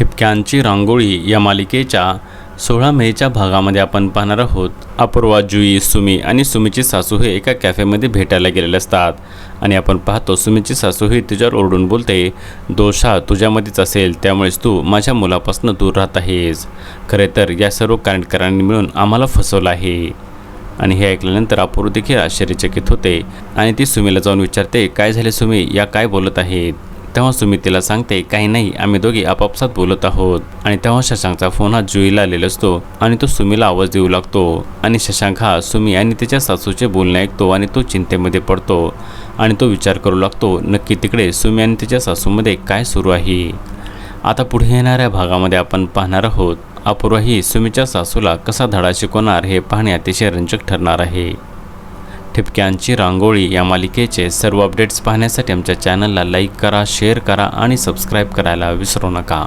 ठिपक्यांची रांगोळी या मालिकेच्या सोळा मेच्या भागामध्ये आपण पाहणार आहोत. अपूर्वा जुई सुमी आणि सुमीची सासू हे एका कॅफेमध्ये भेटायला गेलेले असतात. आणि आपण पाहतो सुमीची सासू ही तिच्यावर ओरडून बोलते दोष हा तुझ्यामध्येच असेल त्यामुळेच तू माझ्या मुलापासून दूर राहत आहेस. खरे तर या सर्व कारणकरांनी मिळून आम्हाला फसवलं आहे. आणि हे ऐकल्यानंतर अपूर्व देखील आश्चर्यचकित होते आणि ती सुमीला जाऊन विचारते काय झाले सुमी? या काय बोलत आहेत? तेव्हा सुमी तिला सांगते काही नाही आम्ही दोघी आपापसात बोलत आहोत. आणि तेव्हा शशांकचा फोन हा जुईला आलेला असतो आणि तो सुमीला आवाज देऊ लागतो. आणि शशांक हा सुमी आणि तिच्या सासूचे बोलणे ऐकतो आणि तो चिंतेमध्ये पडतो आणि तो विचार करू लागतो नक्की तिकडे सुमी आणि तिच्या सासूमध्ये काय सुरू आहे? आता पुढे येणाऱ्या भागामध्ये आपण पाहणार आहोत. अपूर्वाही सुमीच्या सासूला कसा धडा शिकवणार हे पाहणे अतिशय रंजक ठरणार आहे. ठिपक्यांची रांगोळी या मालिकेचे सर्व अपडेट्स पाहण्यासाठी आमच्या चॅनलला लाईक करा शेअर करा आणि सबस्क्राईब करायला विसरू नका.